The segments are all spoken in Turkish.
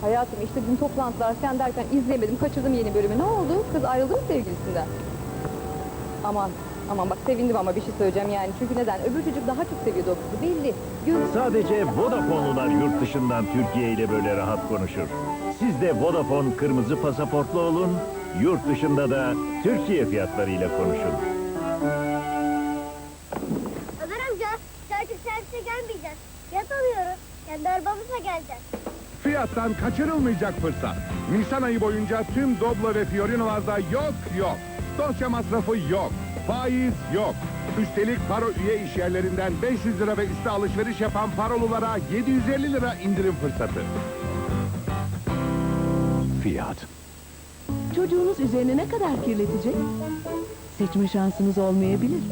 Hayatım işte dün toplantılar sen derken izleyemedim, kaçırdım yeni bölümü. Ne oldu? Kız ayrıldı mı sevgilisinden? Aman, aman bak sevindim ama bir şey söyleyeceğim yani. Çünkü neden? Öbür çocuk daha çok seviyordu o kızı belli. Göz... Sadece Vodafone'lular yurt dışından Türkiye ile böyle rahat konuşur. Siz de Vodafone kırmızı pasaportlu olun, yurt dışında da Türkiye fiyatlarıyla konuşun. Servise gelmeyeceğiz. Yat alıyoruz. Kendi arabamızla geleceğiz. Fiyattan kaçırılmayacak fırsat. Nisan ayı boyunca tüm Doblo ve Fiorino'larda yok yok. Dosya masrafı yok. Faiz yok. Üstelik Paro üye iş yerlerinden 500 lira ve üstü alışveriş yapan parolulara 750 lira indirim fırsatı. Fiyat. Çocuğunuz üzerine ne kadar kirletecek? Seçme şansınız olmayabilir.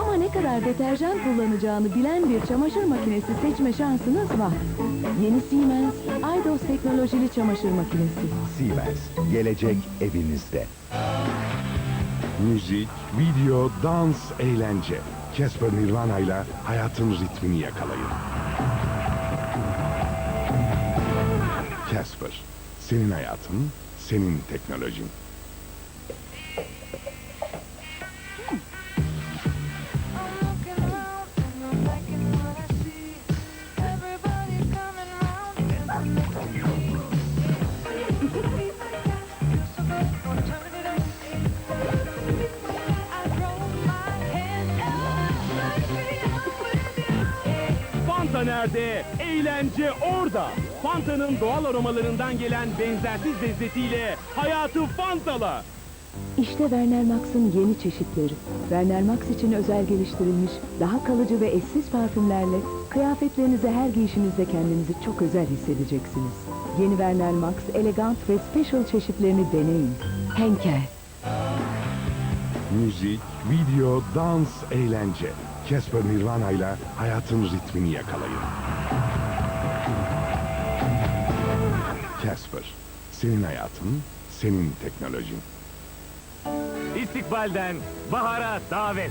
Ama ne kadar deterjan kullanacağını bilen bir çamaşır makinesi seçme şansınız var. Yeni Siemens Eidos teknolojili çamaşır makinesi. Siemens, gelecek evinizde. Müzik, video, dans, eğlence. Casper Nirvana ile hayatın ritmini yakalayın. Casper, senin hayatın, senin teknolojin. Fanta nerede? Eğlence orada. Fanta'nın doğal aromalarından gelen benzersiz lezzetiyle hayatı Fanta'la. İşte Werner Max'ın yeni çeşitleri. Werner Max için özel geliştirilmiş, daha kalıcı ve eşsiz parfümlerle kıyafetlerinize her giyişinizde kendinizi çok özel hissedeceksiniz. Yeni Werner Max, elegant ve special çeşitlerini deneyin. Henkel. Müzik, video, dans, eğlence. Casper Nirvana ile hayatın ritmini yakalayın. Casper, senin hayatın, senin teknolojin. İstikbalden bahara davet.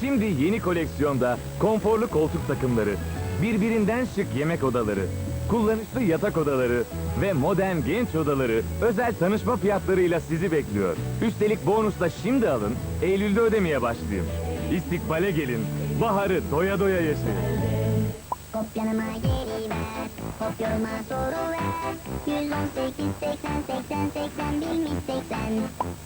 Şimdi yeni koleksiyonda konforlu koltuk takımları, birbirinden şık yemek odaları, kullanışlı yatak odaları ve modern genç odaları özel tanışma fiyatlarıyla sizi bekliyor. Üstelik bonusla şimdi alın, Eylül'de ödemeye başlayın. İstikbale gelin, baharı doya doya yaşayın. Yoruma soru ver. 118, 80, 80, 80, bilmiş 80.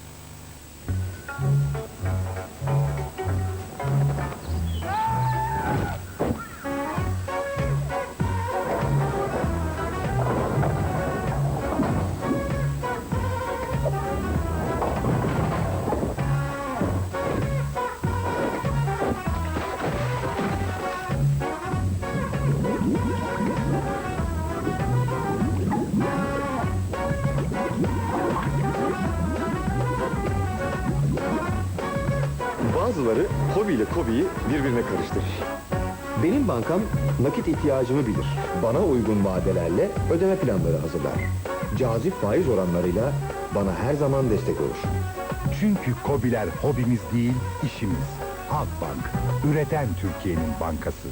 Bazıları hobiyle kobiyi birbirine karıştırır. Benim bankam nakit ihtiyacımı bilir. Bana uygun vadelerle ödeme planları hazırlar. Cazip faiz oranlarıyla bana her zaman destek olur. Çünkü kobiler hobimiz değil, işimiz. Halkbank, üreten Türkiye'nin bankası.